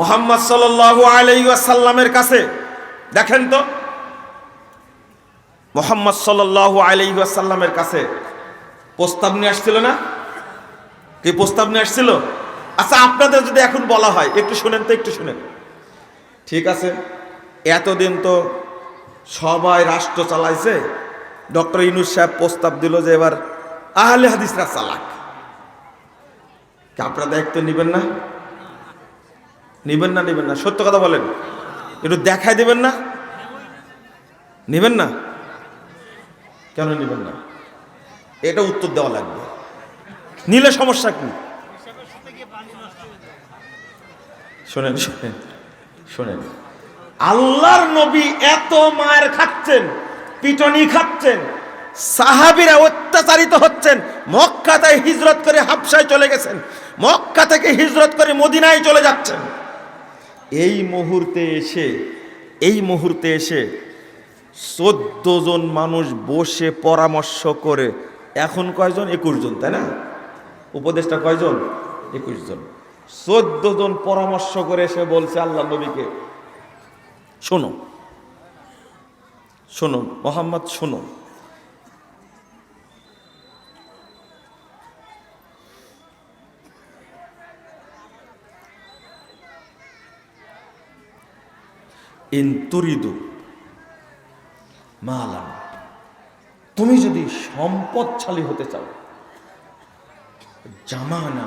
মোহাম্মদ সাল্লাল্লাহু আলাইহি ওয়াসাল্লামের কাছে, দেখেন তো, মোহাম্মদ সাল্লাল্লাহু আলাইহি ওয়াসাল্লামের কাছে প্রস্তাব নিয়ে আসছিল না? কি প্রস্তাব নিয়ে আসছিল? আচ্ছা আপনাদের যদি এখন বলা হয়, একটু শুনেন তো, একটু শুনেন। ঠিক আছে, এতদিন তো সবাই রাষ্ট্র চালাইছে। ডক্টর ইনুস সাহেব প্রস্তাব দিল যে এবার আহলে হাদিসরা চালাক। আপনারা দায়িত্ব নেবেন না? নেবেন না নেবেন না। সত্য কথা বলেন। একটু দেখাই দেবেন না? নেবেন না? কেন নেবেন না? এটা উত্তর দেওয়া লাগবে। নিলে সমস্যা কি? শোনেন শোনেন শোনেন। আল্লাহর নবী এত মায়ের খাচ্ছেন, পিটনি খাচ্ছেন, সাহাবিরা অত্যাচারিত হচ্ছেন মক্কা থেকে হিজরত করে হাবসায় চলে গেছেন, মক্কা থেকে হিজরত করে মদিনায় চলে যাচ্ছেন। এই মুহূর্তে এসে, এই মুহূর্তে এসে চোদ্দ জন মানুষ বসে পরামর্শ করে, এখন কয়জন? একুশ জন তাই না? উপদেশটা কয়জন? একুশ জন চোদ্দ জন পরামর্শ করে এসে বলছে আল্লাহ নবীকে, শোনো শোনো, মোহাম্মদ, শোনো। ইন তুরিদু মালাম তুমি যদি সম্পদশালী হতে চাও, জামানা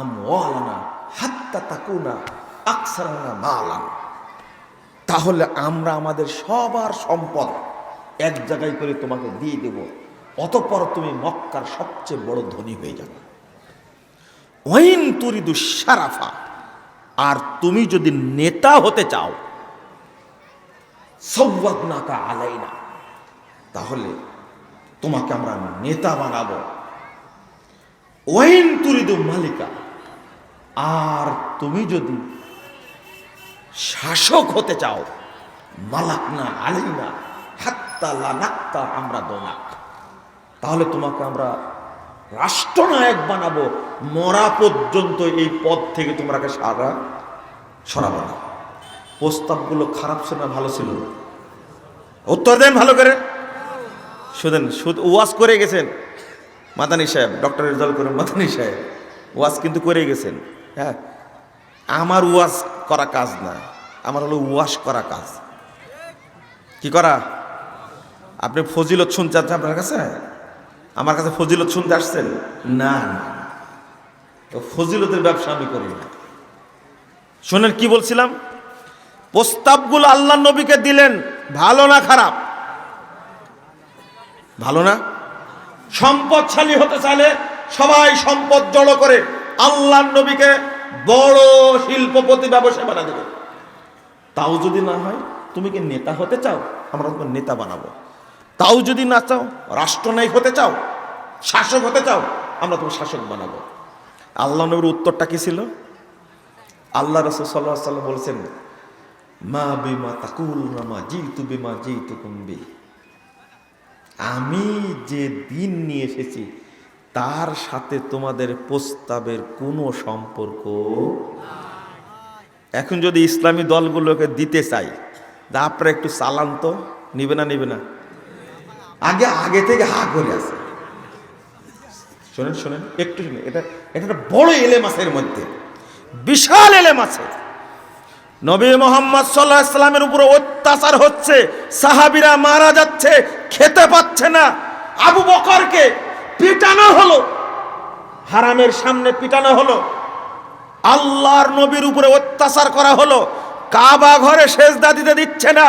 আমওয়ালানা হাত্তা তাকুনা আকসারানা মালাম তাহলে আমরা আমাদের সবার সম্পদ এক জায়গায় করে তোমাকে দিয়ে দেব, অতপর তুমি মক্কার সবচেয়ে বড় ধনী হয়ে যাবে। ওয়াইন তুরিদু সারাফা আর তুমি যদি নেতা হতে চাও সৌবাদনাকা আলাইনা। তাহলে তোমাকে আমরা নেতা বানাবো। ওয়াইন তুরিদু মালিকা। আর তুমি যদি শাসক হতে চাও মালাক না আলাই আলিনা হাত্তা লানাক্তা আমরা দোনাক তাহলে তোমাকে আমরা রাষ্ট্রনায়ক বানাবো। মরা পর্যন্ত এই পদ থেকে তোমরাকে সারা সরাবো না। প্রস্তাবগুলো খারাপ ছিল না ভালো ছিল? উত্তর দেন ভালো করে। শুধেন শুধু ওয়াজ করে গেছেন। মাদানী সাহেব, ডক্টর রেজাল্ট করে মাদানী সাহেব, ওয়াজ কিন্তু করে গেছেন। হ্যাঁ? আমার ওয়াজ করা কাজ না। আমার হলো ওয়াশ করা কাজ। কি করা? আপনি ফজিলত শুনতে চাচ্ছেন আপনার কাছে? আমার কাছে ফজিলত শুনতে আসছেন? না না। তো ফজিলতের ব্যবসা আমি করি না। শোনেন কি বলছিলাম? প্রস্তাবগুলো আল্লাহ নবীকে দিলেন, ভালো না খারাপ? ভালো না? সম্পদশালী হতে চাইলে সবাই সম্পদ জড়ো করে আল্লাহ নবীকে বড় শিল্পপতি ব্যবসায় বানা দেবে। তাও যদি না হয়, তুমি কি নেতা হতে চাও? আমরা তোমার নেতা বানাবো। তাও যদি না চাও, রাষ্ট্রনায়ক হতে চাও, শাসক হতে চাও, আমরা তোমার শাসক বানাবো। আল্লাহ নবীর উত্তরটা কি ছিল? আল্লাহ রসুল সাল্লাহ সাল্লাম বলছেন মা বিমা তাকুল মা জিতু বিমা জিতু কুম্বি আমি যে দিন নিয়ে এসেছি, তার সাথে তোমাদের প্রস্তাবের কোনো সম্পর্ক এখন যদি ইসলামী দলগুলোকে দিতে চাই, তা আপনারা একটু চালান তো, নিবে না নিবে না। আগে আগে থেকে হা করে আছে শোনেন শোনেন, একটু শুনেন, এটা এটা একটা বড় এলেম আছে এর মধ্যে। বিশাল এলেম আছে। নবী মোহাম্মদ সাল্লাহ ইসলামের উপরে অত্যাচার হচ্ছে, সাহাবিরা মারা যাচ্ছে, খেতে পাচ্ছে না। আবু বকরকে পিটানো হলো, হারামের সামনে পিটানো হলো, আল্লাহর নবীর উপরে অত্যাচার করা হলো, কাবা ঘরে সেজদা দিতে দিচ্ছে না।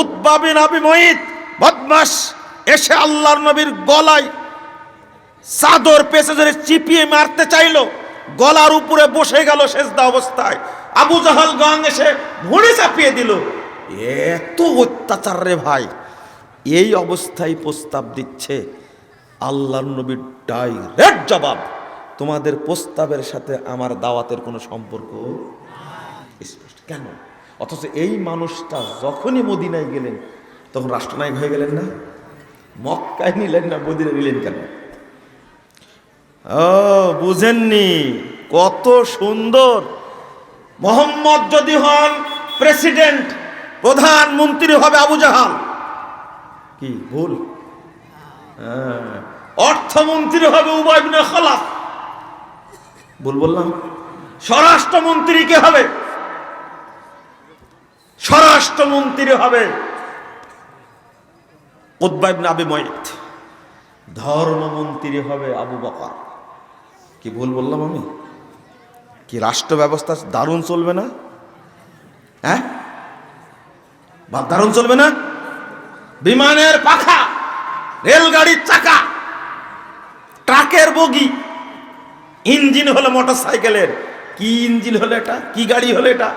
উদ্বাবিন আবি মহিত বদমাস এসে আল্লাহর নবীর গলায় চাদর পেছে ধরে চিপিয়ে মারতে চাইলো, গলার উপরে বসে গেল সেজদা অবস্থায়। আবু জাহাল গাং এসে ভুঁড়ি চাপিয়ে দিল। এত অত্যাচার রে ভাই। এই অবস্থায় প্রস্তাব দিচ্ছে আল্লাহ নবীর ডাইরেক্ট জবাব। তোমাদের প্রস্তাবের সাথে আমার দাওয়াতের কোনো সম্পর্ক কেন? অথচ এই মানুষটা যখনই মদিনায় গেলেন, তখন রাষ্ট্রনায়ক হয়ে গেলেন না? মক্কায় নিলেন না, মদিনায় নিলেন কেন? ও, বুঝেননি। কত সুন্দর। মোহাম্মদ যদি হন প্রেসিডেন্ট প্রধানমন্ত্রী হবে আবু জাহাল। কি ভুল? হ্যাঁ, অর্থমন্ত্রী হবে উবাইবিন খলাফ। ভুল বললাম। স্বরাষ্ট্রমন্ত্রী কে হবে? স্বরাষ্ট্রমন্ত্রী হবে ধর্মমন্ত্রী হবে আবু বকর। কি ভুল বললাম আমি? কি রাষ্ট্র ব্যবস্থা দারুণ চলবে না? হ্যাঁ? বা দারুণ চলবে না? বিমানের পাখা, রেলগাড়ির চাকা, ট্রাকের বগি, ইঞ্জিন হলো মোটর সাইকেলের কি ইঞ্জিন হলো এটা? কি গাড়ি হলো এটা?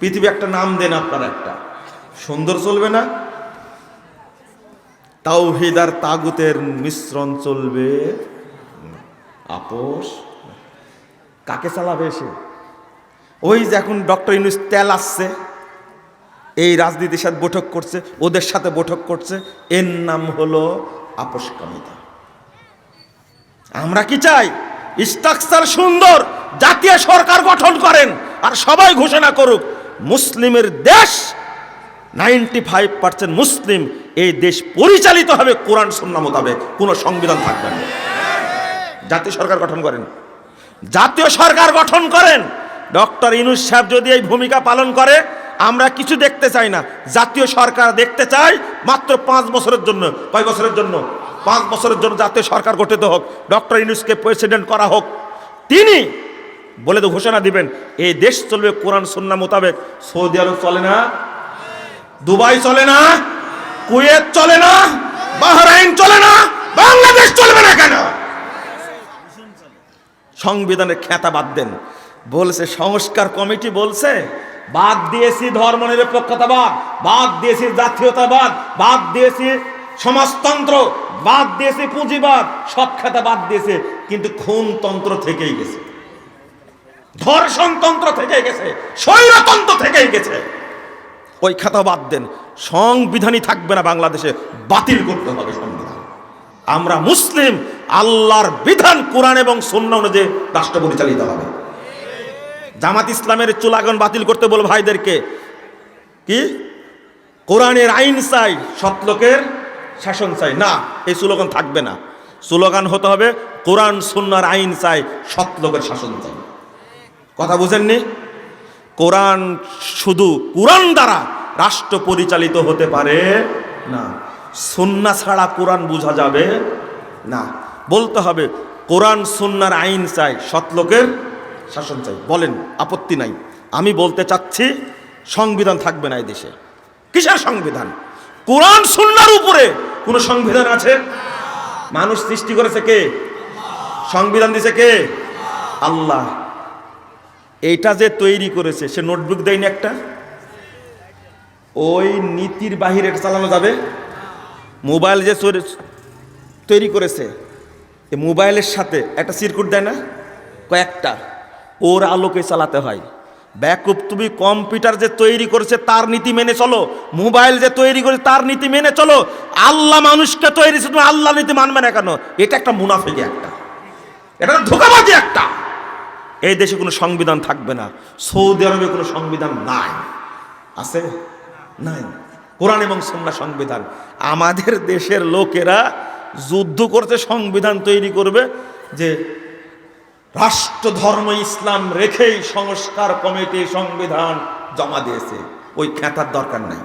পৃথিবী একটা নাম দেন আপনারা একটা। সুন্দর চলবে না? তাওহিদ আর তাগুতের মিশ্রণ চলবে আপোষ কাকে চালাবে এসে ওই যে এখন ডক্টর ইউনুস তেল আসছে, এই রাজনীতির সাথে বৈঠক করছে, ওদের সাথে বৈঠক করছে, এর নাম হলো আপোষকামিতা আমরা কি চাই? স্ট্রাকচার সুন্দর, জাতীয় সরকার গঠন করেন, আর সবাই ঘোষণা করুক, মুসলিমের দেশ নাইনটি ফাইভ পার্সেন্ট মুসলিম, এই দেশ পরিচালিত হবে কোরআন সন্না মোতাবেক, কোনো সংবিধান থাকবে না। জাতীয় সরকার গঠন করেন। জাতীয় সরকার গঠন করেন। ডক্টর ইনুস সাহেব যদি এই ভূমিকা পালন করে, আমরা কিছু দেখতে চাই না। জাতীয় সরকার দেখতে চাই মাত্র পাঁচ বছরের জন্য। কয় বছরের জন্য? পাঁচ বছরের জন্য জাতীয় সরকার গঠিত হোক, ডক্টর ইনুসকে প্রেসিডেন্ট করা হোক। তিনি বলে তো ঘোষণা দিবেন, এই দেশ চলবে কোরআন সন্না মোতাবেক। সৌদি আরব চলে না? দুবাই চলে না? কুয়েত চলে না? বাহরাইন চলে না? বাংলাদেশ চলবে না কেন? সংবিধানের খ্যাতা বাদ দেন। বলছে, সংস্কার কমিটি বলছে, বাদ দিয়েছি ধর্মনিরপেক্ষতাবাদ, বাদ দিয়েছি জাতীয়তাবাদ, বাদ দিয়েছি সমাজতন্ত্র, বাদ দিয়েছি পুঁজিবাদ, সব খাতা বাদ দিয়েছে, কিন্তু খুন তন্ত্র থেকেই গেছে। ধর্ষণতন্ত্র থেকেই গেছে, স্বৈরতন্ত্র থেকেই গেছে। ওই খাতা বাদ দেন। সংবিধানই থাকবে না বাংলাদেশে, বাতিল করতে হবে সংবিধান। আমরা মুসলিম, আল্লাহর বিধান কোরআন এবং সন্না অনুযায়ী রাষ্ট্র পরিচালিত হবে। জামাত ইসলামের চুলাগন বাতিল করতে বল ভাইদেরকে। কি? কোরআনের আইন চাই সৎলোকের শাসন চাই। না, এই স্লোগান থাকবে না। স্লোগান হতে হবে, কোরআন সুন্নার আইন চাই সৎলোকের শাসন চাই। কথা বুঝেননি? কোরআন শুধু কোরআন দ্বারা রাষ্ট্র পরিচালিত হতে পারে না। সুন্না ছাড়া কোরআন বোঝা যাবে না। বলতে হবে, কোরআন, সুন্নার আইন চাই সৎলোকের শাসন চাই। বলেন, আপত্তি নাই। আমি বলতে চাচ্ছি, সংবিধান থাকবে না এই দেশে কিসের সংবিধান? কোরআন, সুন্নার উপরে কোনো সংবিধান আছে? মানুষ সৃষ্টি করেছে কে? সংবিধান দিছে কে? আল্লাহ। এইটা যে তৈরি করেছে, সে নোটবুক দেয়নি একটা? ওই নীতির বাহিরে চালানো যাবে? মোবাইল যে তৈরি করেছে, এই মোবাইলের সাথে একটা সিরকুট দেয় না? কয়েকটা। ওর আলোকে চালাতে হয়। ব্যাকুপ তুমি কম্পিউটার যে তৈরি করেছে, তার নীতি মেনে চলো। মোবাইল যে তৈরি করেছে, তার নীতি মেনে চলো। আল্লাহ মানুষকে তৈরি তুমি আল্লাহ নীতি মানবে না কেন? এটা একটা মুনাফিকি একটা। এটা ধোকাবাজি একটা। এই দেশে কোনো সংবিধান থাকবে না। সৌদি আরবে কোনো সংবিধান নাই। আছে? নাই। কোরআন এবং সন্না সংবিধান। আমাদের দেশের লোকেরা যুদ্ধ করতে সংবিধান তৈরি করবে যে রাষ্ট্র ধর্ম ইসলাম রেখেই সংস্কার কমিটি সংবিধান জমা দিয়েছে। ওই খেতার দরকার নাই।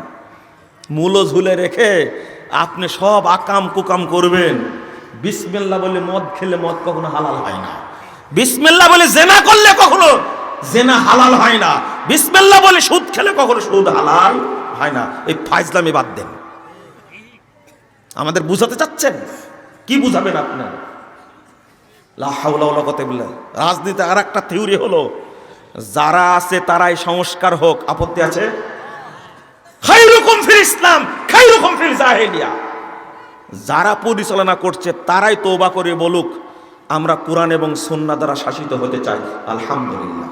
মূলো ঝুলে রেখে আপনি সব আকাম কুকাম করবেন। বিসমিল্লা বলে মদ খেলে মদ কখনো হালাল হয় না। বিসমিল্লা বলে জেনা করলে কখনো জেনা হালাল হয় না। বিসমিল্লা বলে সুদ খেলে কখনো সুদ হালাল হয় না, এই ফাইজলামি বাদ দেন। আমাদের বুঝাতে চাচ্ছেন? কি বুঝাবেন আপনার রাজনীতি আর একটা থিওরি হলো, যারা আছে তারাই সংস্কার হোক। আপত্তি আছে? ইসলাম জাহেলিয়া। যারা পরিচালনা করছে তারাই তৌবা করে বলুক, আমরা কোরআন এবং সন্না দ্বারা শাসিত হতে চাই। আলহামদুলিল্লাহ।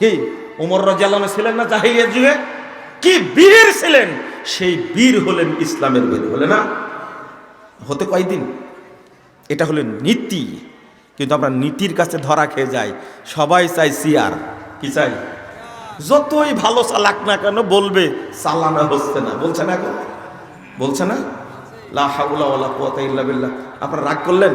কি? উমর রাজিয়াল্লাহ ছিলেন না জাহিলিয়ার যুগে? কি বীরের ছিলেন? সেই বীর হলেন ইসলামের বীর হলে না? হতে কয়দিন? এটা হলো নীতি। কিন্তু আমরা নীতির কাছে ধরা খেয়ে যাই। সবাই চাই সিয়ার। কি চাই? যতই ভালো চালাক না কেন বলবে, চালানো হচ্ছে না। বলছে না এখন? বলছে না? লা হাউলা ওয়ালা কুওয়াতা ইল্লা বিল্লাহ। আপনারা রাগ করলেন?